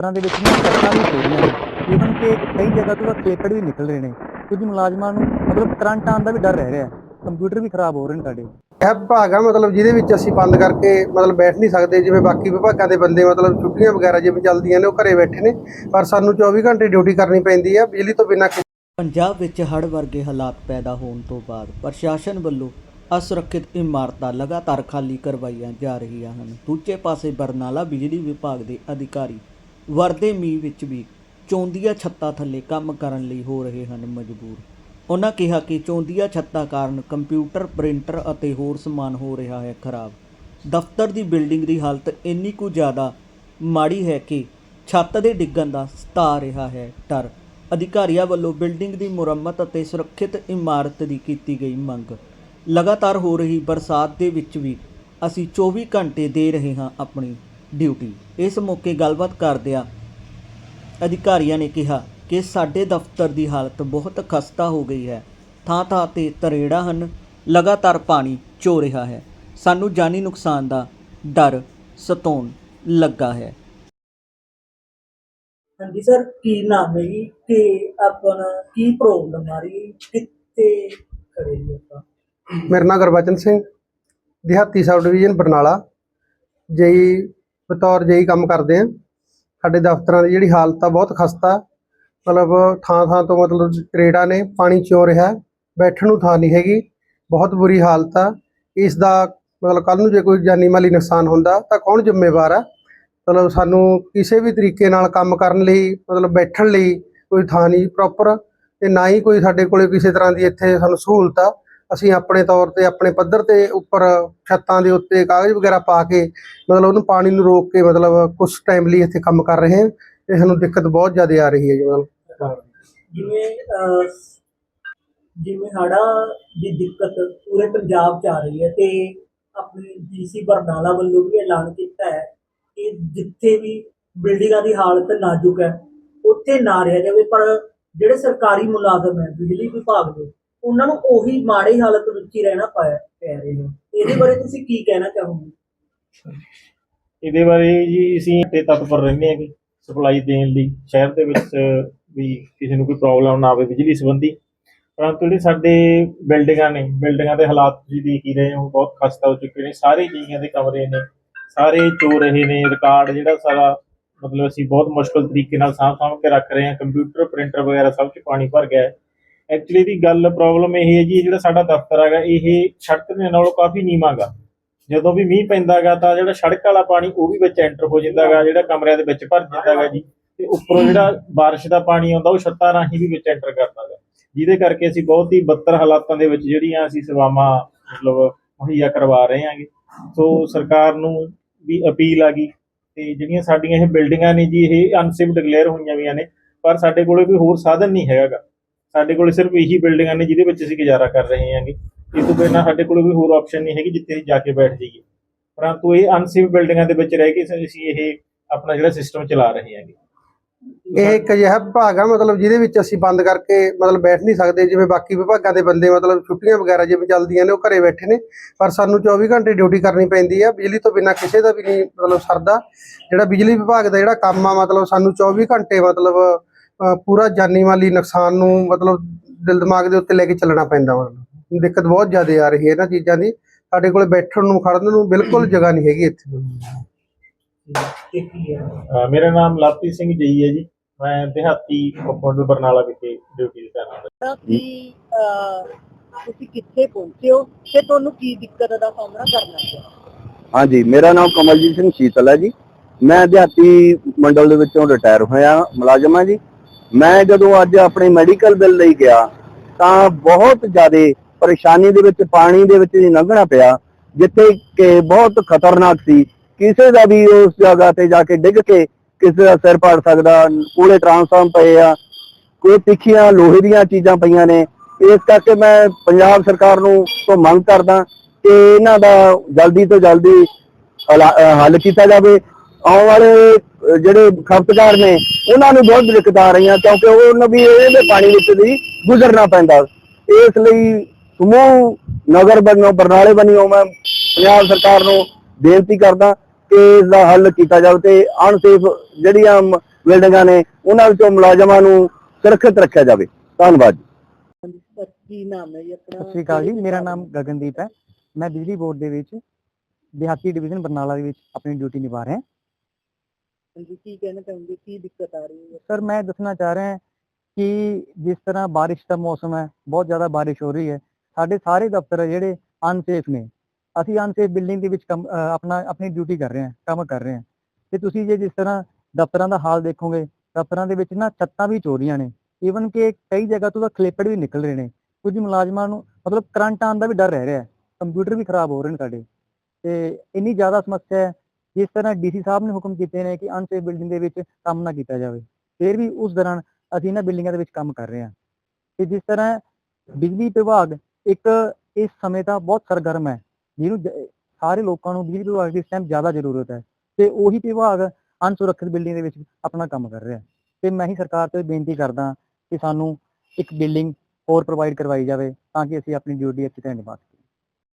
ਦਫ਼ਤਰਾਂ ਦੇ ਵਿੱਚ ਨਾ ਸੜਕਾਂ ਵੀ ਰਹੀਆਂ ਨੇ। ਈਵਨ ਕਿ ਕਈ ਜਗ੍ਹਾ ਤੋਂ ਤਾਂ ਕੇਕੜ ਵੀ ਨਿਕਲ ਰਹੇ ਨੇ। ਕੁਝ ਮੁਲਾਜ਼ਮਾਂ ਨੂੰ ਮਤਲਬ ਕਰੰਟ ਆਉਣ ਦਾ ਵੀ ਡਰ ਰਹਿ ਰਿਹਾ ਹੈ। ਕੰਪਿਊਟਰ ਵੀ ਖਰਾਬ ਹੋ ਰਹੇ ਨੇ ਸਾਡੇ ਇਹ ਵਿਭਾਗ ਆ ਮਤਲਬ ਜਿਹਦੇ ਵਿੱਚ ਅਸੀਂ ਬੰਦ ਕਰਕੇ ਮਤਲਬ ਬੈਠ ਨਹੀਂ ਸਕਦੇ ਜਿਵੇਂ ਬਾਕੀ ਵਿਭਾਗਾਂ ਦੇ ਬੰਦੇ ਮਤਲਬ ਛੁੱਟੀਆਂ ਵਗੈਰਾ ਜਿਵੇਂ ਚੱਲਦੀਆਂ ਨੇ ਉਹ ਘਰੇ ਬੈਠੇ ਨੇ। ਪਰ ਸਾਨੂੰ 24 ਘੰਟੇ ਡਿਊਟੀ ਕਰਨੀ ਪੈਂਦੀ ਆ ਬਿਜਲੀ ਤੋਂ ਬਿਨਾਂ ਪੰਜਾਬ ਵਿੱਚ ਹੜ੍ਹ ਵਰਗੇ ਹਾਲਾਤ ਪੈਦਾ ਹੋਣ ਤੋਂ ਬਾਅਦ ਪ੍ਰਸ਼ਾਸਨ ਵੱਲੋਂ ਅਸੁਰੱਖਿਅਤ ਇਮਾਰਤਾਂ ਲਗਾਤਾਰ ਖਾਲੀ ਕਰਵਾਈਆਂ ਜਾ ਰਹੀਆਂ ਹਨ। ਦੂਜੇ ਪਾਸੇ ਬਰਨਾਲਾ ਬਿਜਲੀ ਵਿਭਾਗ ਦੇ ਅਧਿਕਾਰੀ ਵਰਦੇ ਮੀਂਹ ਵਿੱਚ ਵੀ ਚੌਂਦੀਆਂ ਛੱਤਾਂ ਥੱਲੇ ਕੰਮ ਕਰਨ ਲਈ ਹੋ ਰਹੇ ਹਨ ਮਜਬੂਰ। ਉਹਨਾਂ ਕਿਹਾ ਕਿ ਚੌਂਦੀਆਂ ਛੱਤਾਂ ਕਾਰਨ ਕੰਪਿਊਟਰ, ਪ੍ਰਿੰਟਰ ਅਤੇ ਹੋਰ ਸਮਾਨ ਹੋ ਰਿਹਾ ਹੈ ਖਰਾਬ। ਦਫ਼ਤਰ ਦੀ ਬਿਲਡਿੰਗ ਦੀ ਹਾਲਤ ਇੰਨੀ ਕੁ ਜ਼ਿਆਦਾ ਮਾੜੀ ਹੈ ਕਿ ਛੱਤ ਦੇ ਡਿੱਗਣ ਦਾ ਸਤਾ ਰਿਹਾ ਹੈ ਡਰ। ਅਧਿਕਾਰੀਆਂ ਵੱਲੋਂ ਬਿਲਡਿੰਗ ਦੀ ਮੁਰੰਮਤ ਅਤੇ ਸੁਰੱਖਿਅਤ ਇਮਾਰਤ ਦੀ ਕੀਤੀ ਗਈ ਮੰਗ। ਲਗਾਤਾਰ ਹੋ ਰਹੀ ਬਰਸਾਤ ਦੇ ਵਿੱਚ ਵੀ ਅਸੀਂ 24 ਘੰਟੇ ਦੇ ਰਹੇ ਹਾਂ ਆਪਣੀ ਡਿਊਟੀ। ਇਸ ਮੌਕੇ ਗੱਲਬਾਤ ਕਰਦਿਆਂ ਅਧਿਕਾਰੀਆਂ ਨੇ ਕਿਹਾ ਕਿ ਸਾਡੇ ਦਫ਼ਤਰ ਦੀ ਹਾਲਤ ਬਹੁਤ ਖਸਤਾ ਹੋ ਗਈ ਹੈ। ਥਾਂ ਥਾਂ ਤੇ ਤਰੇੜਾਂ ਹਨ ਲਗਾਤਾਰ ਪਾਣੀ ਚੋ ਰਿਹਾ ਹੈ। ਸਾਨੂੰ ਜਾਨੀ ਨੁਕਸਾਨ ਦਾ ਡਰ ਸਤਾਉਣ ਲੱਗਾ ਹੈ। ਹਾਂਜੀ ਸਰ ਕੀ ਨਾਮ ਹੈ ਜੀ? ਤੇ ਆਪਣਾ ਕੀ ਪ੍ਰੋਬਲਮ ਆ ਰਹੀ ਕਿੱਥੇ ਖੜੇ ਆਪਾਂ? ਮੇਰਾ ਨਾਮ ਗੁਰਬਚਨ ਸਿੰਘ ਦਿਹਾਤੀ ਸਬ ਡਿਵੀਜ਼ਨ ਬਰਨਾਲਾ ਜਈ ਬਤੌਰ ਜਈ ਕੰਮ ਕਰਦੇ ਆ। ਸਾਡੇ ਦਫ਼ਤਰਾਂ ਦੀ ਜਿਹੜੀ ਹਾਲਤ ਆ ਬਹੁਤ ਖਸਤਾ। ਮਤਲਬ ਥਾਂ ਥਾਂ ਤੋਂ ਮਤਲਬ ਤਰੇੜਾਂ ਨੇ, ਪਾਣੀ ਚੋ ਰਿਹਾ। ਬੈਠਣ ਨੂੰ ਥਾਂ ਨਹੀਂ ਹੈਗੀ। ਬਹੁਤ ਬੁਰੀ ਹਾਲਤ ਆ। ਇਸ ਦਾ ਮਤਲਬ ਕੱਲ ਨੂੰ ਜੇ ਕੋਈ ਜਾਨੀ ਮਾਲੀ ਨੁਕਸਾਨ ਹੁੰਦਾ ਤਾਂ ਕੌਣ ਜ਼ਿੰਮੇਵਾਰ ਆ? ਮਤਲਬ ਸਾਨੂੰ ਕਿਸੇ ਵੀ ਤਰੀਕੇ ਨਾਲ ਕੰਮ ਕਰਨ ਲਈ, ਮਤਲਬ ਬੈਠਣ ਲਈ ਕੋਈ ਥਾਂ ਨਹੀਂ ਪ੍ਰੋਪਰ ਤੇ ਨਾ ਹੀ ਕੋਈ ਸਾਡੇ ਕੋਲੇ ਕਿਸੇ ਤਰ੍ਹਾਂ ਦੀ ਇੱਥੇ ਸਾਨੂੰ ਸਹੂਲਤ ਆ। ਅਸੀਂ ਆਪਣੇ ਤੌਰ ਤੇ ਆਪਣੇ ਪੱਧਰ ਤੇ ਉੱਪਰ ਛੱਤਾਂ ਦੇ ਉੱਤੇ ਕਾਗਜ਼ ਵਗੈਰਾ ਪਾ ਕੇ ਮਤਲਬ ਉਹਨੂੰ ਪਾਣੀ ਨੂੰ ਰੋਕ ਕੇ ਮਤਲਬ ਕੁਝ ਟਾਈਮ ਲਈ ਇੱਥੇ ਕੰਮ ਕਰ ਰਹੇ ਹਾਂ ਤੇ ਸਾਨੂੰ ਦਿੱਕਤ ਬਹੁਤ ਜ਼ਿਆਦਾ ਆ ਰਹੀ ਹੈ ਜੀ ਮਤਲਬ। ਜਿਵੇਂ ਜਿਵੇਂ ਹੜ੍ਹਾਂ ਦੀ ਦਿੱਕਤ ਪੂਰੇ ਪੰਜਾਬ 'ਚ ਆ ਰਹੀ ਹੈ ਤੇ ਆਪਣੇ ਡੀਸੀ ਬਰਨਾਲਾ ਵੱਲੋਂ ਵੀ ਐਲਾਨ ਕੀਤਾ ਹੈ ਕਿ ਜਿੱਥੇ ਵੀ ਬਿਲਡਿੰਗਾਂ ਦੀ ਹਾਲਤ ਨਾਜ਼ੁਕ ਹੈ, ਉੱਥੇ ਨਾ ਰਿਹਾ ਜਾਵੇ, ਪਰ ਜਿਹੜੇ ਸਰਕਾਰੀ ਮੁਲਾਜ਼ਮ ਹੈ, ਬਿਜਲੀ ਵਿਭਾਗ ਦੇ ਉਹਨਾਂ ਨੂੰ ਉਹੀ ਮਾੜੀ ਹਾਲਤ ਵਿੱਚ ਹੀ ਰਹਿਣਾ ਪਾਇਆ ਪੈ ਰਹੇ। ਇਹਦੇ ਬਾਰੇ ਤੁਸੀਂ ਕੀ ਕਹਿਣਾ ਚਾਹੋਗੇ? ਇਹਦੇ ਬਾਰੇ ਜੀ ਅਸੀਂ ਤੇ ਤਤਪਰ ਰਹਿੰਦੇ ਹਾਂ ਕਿ ਸਪਲਾਈ ਦੇਣ ਲਈ ਸ਼ਹਿਰ ਦੇ ਵਿੱਚ ਵੀ ਕਿਸੇ ਨੂੰ ਕੋਈ ਪ੍ਰੋਬਲਮ ਨਾ ਆਵੇ ਬਿਜਲੀ ਸੰਬੰਧੀ। ਪਰੰਤੂ ਜਿਹੜੇ ਸਾਡੇ ਬਿਲਡਿੰਗਾਂ ਨੇ, ਬਿਲਡਿੰਗਾਂ ਦੇ ਹਾਲਾਤ ਤੁਸੀਂ ਦੇਖ ਹੀ ਰਹੇ ਹੋ, ਬਹੁਤ ਖਸਤਾ ਹੋ ਚੁੱਕੇ ਨੇ। ਸਾਰੇ ਜੀਆਂ ਦੇ ਕਮਰੇ ਨੇ, ਸਾਰੇ ਚੋ ਰਹੇ ਨੇ, ਰਿਕਾਰਡ ਜਿਹੜਾ ਸਾਰਾ ਮਤਲਬ ਅਸੀਂ ਬਹੁਤ ਮੁਸ਼ਕਲ ਤਰੀਕੇ ਨਾਲ ਸਾਂਭ ਸਾਂਭ ਕੇ ਰੱਖ ਰਹੇ ਹਾਂ। ਕੰਪਿਊਟਰ, ਪ੍ਰਿੰਟਰ ਵਗੈਰਾ ਸਭ 'ਚ ਪਾਣੀ ਭਰ ਗਿਆ ਹੈ। ਐਕਚੁਅਲੀ ਦੀ ਗੱਲ ਪ੍ਰੋਬਲਮ ਇਹ ਹੈ ਜੀ, ਇਹ ਜਿਹੜਾ ਸਾਡਾ ਦਫ਼ਤਰ ਹੈਗਾ, ਇਹ ਸੜਕ ਦੇ ਨਾਲੋਂ ਕਾਫੀ ਨੀਵਾਂ ਗਾ ਜਦੋਂ ਵੀ ਮੀਂਹ ਪੈਂਦਾਗਾ ਤਾਂ ਜਿਹੜਾ ਸੜਕ ਵਾਲਾ ਪਾਣੀ ਉਹ ਵੀ ਵਿੱਚ ਐਂਟਰ ਹੋ ਜਾਂਦਾਗਾ ਜਿਹੜਾ ਕਮਰਿਆਂ ਦੇ ਵਿੱਚ ਭਰ ਜਾਂਦਾਗਾ ਜੀ। ਤੇ ਉੱਪਰੋਂ ਜਿਹੜਾ ਬਾਰਿਸ਼ ਦਾ ਪਾਣੀ ਆਉਂਦਾ, ਉਹ ਛੱਤਾਂ ਰਾਹੀਂ ਵੀ ਵਿੱਚ ਐਂਟਰ ਕਰਦਾਗਾ ਜਿਹਦੇ ਕਰਕੇ ਅਸੀਂ ਬਹੁਤ ਹੀ ਬੱਤਰ ਹਾਲਾਤਾਂ ਦੇ ਵਿੱਚ ਜਿਹੜੀਆਂ ਅਸੀਂ ਸੇਵਾਵਾਂ, ਮਤਲਬ ਮੁਹੱਈਆ ਕਰਵਾ ਰਹੇ ਹਾਂਗੇ। ਸੋ ਸਰਕਾਰ ਨੂੰ ਵੀ ਅਪੀਲ ਆ ਗਈ ਤੇ ਜਿਹੜੀਆਂ ਸਾਡੀਆਂ ਇਹ ਬਿਲਡਿੰਗਾਂ ਨੇ ਜੀ, ਇਹ ਅਨਸੇਫ ਡਿਕਲੇਅਰ ਹੋਈਆਂ ਵੀਆਂ ਨੇ, ਪਰ ਸਾਡੇ ਕੋਲੇ ਕੋਈ ਹੋਰ ਸਾਧਨ ਨਹੀਂ ਹੈਗਾ ਸਾਡੇ ਕੋਲੇ ਸਿਰਫ ਇਹੀ ਬਿਲਡਿੰਗਾਂ ਨੇ ਜਿਹਦੇ ਵਿੱਚ ਅਸੀਂ ਗੁਜ਼ਾਰਾ ਕਰ ਰਹੇ ਹਾਂਗੇ। ਇਸ ਤੋਂ ਬਿਨਾਂ ਸਾਡੇ ਕੋਲ ਕੋਈ ਹੋਰ ਆਪਸ਼ਨ ਨਹੀਂ ਹੈਗੀ ਜਿੱਥੇ ਜਾ ਕੇ ਬੈਠ ਜਾਈਏ। ਪਰੰਤੂ ਇਹ ਅਨਸੇਫ ਬਿਲਡਿੰਗਾਂ ਦੇ ਵਿੱਚ ਰਹਿ ਕੇ ਅਸੀਂ ਇਹ ਆਪਣਾ ਜਿਹੜਾ ਸਿਸਟਮ ਚਲਾ ਰਹੇ ਹਾਂਗੇ। ਇਹ ਇੱਕ ਅਜਿਹਾ ਵਿਭਾਗ ਆ, ਮਤਲਬ ਜਿਹਦੇ ਵਿੱਚ ਅਸੀਂ ਬੰਦ ਕਰਕੇ ਮਤਲਬ ਬੈਠ ਨਹੀਂ ਸਕਦੇ, ਜਿਵੇਂ ਬਾਕੀ ਵਿਭਾਗਾਂ ਦੇ ਬੰਦੇ ਮਤਲਬ ਛੁੱਟੀਆਂ ਵਗੈਰਾ ਜਿਵੇਂ ਚੱਲਦੀਆਂ ਨੇ, ਉਹ ਘਰੇ ਬੈਠੇ ਨੇ। ਪਰ ਸਾਨੂੰ 24 ਘੰਟੇ ਡਿਊਟੀ ਕਰਨੀ ਪੈਂਦੀ ਆ। ਬਿਜਲੀ ਤੋਂ ਬਿਨਾਂ ਕਿਸੇ ਦਾ ਵੀ ਨਹੀਂ ਮਤਲਬ ਸਰਦਾ। ਜਿਹੜਾ ਬਿਜਲੀ ਵਿਭਾਗ ਦਾ ਜਿਹੜਾ ਕੰਮ ਆ, ਮਤਲਬ ਸਾਨੂੰ 24 ਘੰਟੇ ਮਤਲਬ ਪੂਰਾ ਜਾਨੀ ਮਾਲੀ ਨੁਕਸਾਨ ਨੂੰ ਮਤਲਬ ਦਿਲ ਦਿਮਾਗ ਦੇ ਉੱਤੇ ਲੈ ਕੇ ਚੱਲਣਾ ਪੈਂਦਾ ਮਤਲਬ ਦਿੱਕਤ ਬਹੁਤ ਜ਼ਿਆਦਾ ਆ ਰਹੀ ਹੈ ਇਹਨਾਂ ਚੀਜ਼ਾਂ ਦੀ। ਸਾਡੇ ਕੋਲੇ ਬੈਠਣ ਨੂੰ ਖੜਨ ਨੂੰ ਬਿਲਕੁਲ ਜਗ੍ਹਾ ਨਹੀਂ ਹੈਗੀ ਇੱਥੇ। ਮੇਰਾ ਨਾਮ ਲਵਪ੍ਰੀਤ ਸਿੰਘ ਜੀ ਹੈ ਜੀ। ਮੈਂ ਦਿਹਾਤੀ ਕੰਪਾਊਂਡਰ ਬਰਨਾਲਾ ਵਿਖੇ ਡਿਊਟੀ ਤੇ ਹਾਂ ਕਿ ਤੁਸੀਂ ਕਿੱਥੇ ਪਹੁੰਚੇ ਹੋ ਤੇ ਤੁਹਾਨੂੰ ਕੀ ਦਿੱਕਤ ਦਾ ਸਾਹਮਣਾ ਕਰਨਾ ਪਿਆ? ਹਾਂਜੀ ਮੇਰਾ ਨਾਮ ਕਮਲਜੀਤ ਸਿੰਘ ਸ਼ੀਤਲ ਹੈ ਜੀ। ਮੈਂ ਦਿਹਾਤੀ ਮੰਡਲ ਦੇ ਵਿੱਚੋਂ ਰਿਟਾਇਰ ਹੋਇਆ ਮੁਲਾਜ਼ਮ ਹਾਂ ਜੀ। ਮੈਂ ਜਦੋਂ ਅੱਜ ਆਪਣੇ ਮੈਡੀਕਲ ਬਿੱਲ ਲਈ ਗਿਆ, ਤਾਂ ਬਹੁਤ ਜ਼ਿਆਦਾ ਪਰੇਸ਼ਾਨੀ ਦੇ ਵਿੱਚ, ਪਾਣੀ ਦੇ ਵਿੱਚ ਲੰਘਣਾ ਪਿਆ, ਜਿੱਥੇ ਕਿ ਬਹੁਤ ਖਤਰਨਾਕ ਸੀ। ਕਿਸੇ ਦਾ ਵੀ ਉਸ ਜਗ੍ਹਾ ਤੇ ਜਾ ਕੇ ਡਿੱਗ ਕੇ ਕਿਸੇ ਦਾ ਸਿਰ ਪਾੜ ਸਕਦਾ ਕੋਲੇ ਟਰਾਂਸਫਾਰਮ ਪਏ ਆ, ਕੋਈ ਤਿੱਖੀਆਂ ਲੋਹੇ ਦੀਆਂ ਚੀਜ਼ਾਂ ਪਈਆਂ ਨੇ। ਇਸ ਕਰਕੇ ਮੈਂ ਪੰਜਾਬ ਸਰਕਾਰ ਨੂੰ ਤੋਂ ਮੰਗ ਕਰਦਾ ਕਿ ਇਹਨਾਂ ਦਾ ਜਲਦੀ ਤੋਂ ਜਲਦੀ ਹੱਲ ਕੀਤਾ ਜਾਵੇ। ਆਉਣ ਵਾਲੇ ਜਿਹੜੇ ਖਪਤਕਾਰ ਨੇ ਉਹਨਾਂ ਨੂੰ ਬਹੁਤ ਦਿੱਕਤ ਆ ਰਹੀਆਂ ਕਿਉਂਕਿ ਉਹਨਾਂ ਵੀ ਇਹਦੇ ਪਾਣੀ ਵਿੱਚ ਦੀ ਗੁਜ਼ਰਨਾ ਪੈਂਦਾ। ਇਸ ਲਈ ਸਮੂਹ ਨਗਰ ਬਣੋ ਬਰਨਾਲੇ ਬਣਿਓ ਮੈਂ ਪੰਜਾਬ ਸਰਕਾਰ ਨੂੰ ਬੇਨਤੀ ਕਰਦਾ ਕਿ ਇਸ ਦਾ ਹੱਲ ਕੀਤਾ ਜਾਵੇ ਤੇ ਅਨਸੇਫ ਜਿਹੜੀਆਂ ਬਿਲਡਿੰਗਾਂ ਨੇ ਉਹਨਾਂ ਵਿੱਚੋਂ ਮੁਲਾਜ਼ਮਾਂ ਨੂੰ ਸੁਰੱਖਿਅਤ ਰੱਖਿਆ ਜਾਵੇ। ਧੰਨਵਾਦ ਜੀ। ਸਰ ਕੀ ਨਾਮ ਹੈ ਜੀ ਆਪਣਾ? ਸਤਿ ਸ਼੍ਰੀ ਅਕਾਲ ਜੀ ਮੇਰਾ ਨਾਮ ਗਗਨਦੀਪ ਹੈ। ਮੈਂ ਬਿਜਲੀ ਬੋਰਡ ਦੇ ਵਿੱਚ ਦਿਹਾਤੀ ਡਿਵੀਜ਼ਨ ਬਰਨਾਲਾ ਦੇ ਵਿੱਚ ਆਪਣੀ ਡਿਊਟੀ ਨਿਭਾ ਰਿਹਾ। ਹਾਂਜੀ, ਕੀ ਕਹਿਣਾ ਚਾਹੁੰਦੇ ਕੀ ਦਿੱਕਤ ਆ ਰਹੀ ਹੈ? ਸਰ, ਮੈਂ ਦੱਸਣਾ ਚਾਹ ਰਿਹਾ ਕਿ ਜਿਸ ਤਰ੍ਹਾਂ ਬਾਰਿਸ਼ ਦਾ ਮੌਸਮ ਹੈ, ਬਹੁਤ ਜ਼ਿਆਦਾ ਬਾਰਿਸ਼ ਹੋ ਰਹੀ ਹੈ, ਸਾਡੇ ਸਾਰੇ ਦਫ਼ਤਰ ਹੈ ਜਿਹੜੇ ਅਨਸੇਫ ਨੇ, ਅਸੀਂ ਅਨਸੇਫ ਬਿਲਡਿੰਗ ਦੇ ਵਿੱਚ ਕੰਮ ਆਪਣਾ, ਆਪਣੀ ਡਿਊਟੀ ਕਰ ਰਹੇ ਹਾਂ, ਕੰਮ ਕਰ ਰਹੇ ਹਾਂ। ਤੇ ਤੁਸੀਂ ਜੇ ਜਿਸ ਤਰ੍ਹਾਂ ਦਫ਼ਤਰਾਂ ਦਾ ਹਾਲ ਦੇਖੋਗੇ, ਦਫ਼ਤਰਾਂ ਦੇ ਵਿੱਚ ਨਾ ਛੱਤਾਂ ਵੀ ਚੋਰੀਆਂ ਨੇ ਈਵਨ ਕਿ ਕਈ ਜਗ੍ਹਾ ਤੋਂ ਤਾਂ ਖਲੇਪੜ ਵੀ ਨਿਕਲ ਰਹੇ ਨੇ, ਕੁਝ ਮੁਲਾਜ਼ਮਾਂ ਨੂੰ ਮਤਲਬ ਕਰੰਟ ਆਉਣ ਦਾ ਵੀ ਡਰ ਰਹਿ ਰਿਹਾ ਕੰਪਿਊਟਰ ਵੀ ਖਰਾਬ ਹੋ ਰਹੇ ਨੇ ਸਾਡੇ, ਤੇ ਇੰਨੀ ਜ਼ਿਆਦਾ ਸਮੱਸਿਆ ਹੈ ਜਿਸ ਤਰ੍ਹਾਂ ਡੀਸੀ ਸਾਹਿਬ ਨੇ ਹੁਕਮ ਕੀਤੇ ਨੇ ਕਿ ਅਨਸੇਫ ਬਿਲਡਿੰਗ ਦੇ ਵਿੱਚ ਕੰਮ ਨਾ ਕੀਤਾ ਜਾਵੇ, ਫਿਰ ਵੀ ਉਸ ਦੌਰਾਨ ਅਸੀਂ ਇਹਨਾਂ ਬਿਲਡਿੰਗਾਂ ਦੇ ਵਿੱਚ ਕੰਮ ਕਰ ਰਹੇ ਹਾਂ। ਤੇ ਜਿਸ ਤਰ੍ਹਾਂ ਬਿਜਲੀ ਵਿਭਾਗ ਇੱਕ ਇਸ ਸਮੇਂ ਦਾ ਬਹੁਤ ਸਰਗਰਮ ਹੈ, ਜਿਹਨੂੰ ਸਾਰੇ ਲੋਕਾਂ ਨੂੰ ਬਿਜਲੀ ਵਿਭਾਗ ਦੀ ਇਸ ਟਾਈਮ ਜ਼ਿਆਦਾ ਜ਼ਰੂਰਤ ਹੈ ਤੇ ਉਹੀ ਵਿਭਾਗ ਅਨਸੁਰੱਖਿਅਤ ਬਿਲਡਿੰਗ ਦੇ ਵਿੱਚ ਆਪਣਾ ਕੰਮ ਕਰ ਰਿਹਾ ਹੈ। ਤੇ ਮੈਂ ਹੀ ਸਰਕਾਰ ਤੋਂ ਬੇਨਤੀ ਕਰਦਾ ਕਿ ਸਾਨੂੰ ਇੱਕ ਬਿਲਡਿੰਗ ਹੋਰ ਪ੍ਰੋਵਾਈਡ ਕਰਵਾਈ ਜਾਵੇ ਤਾਂ ਕਿ ਅਸੀਂ ਆਪਣੀ ਡਿਊਟੀ ਅੱਛੀ ਤਰ੍ਹਾਂ ਨਿਭਾ ਸਕੀਏ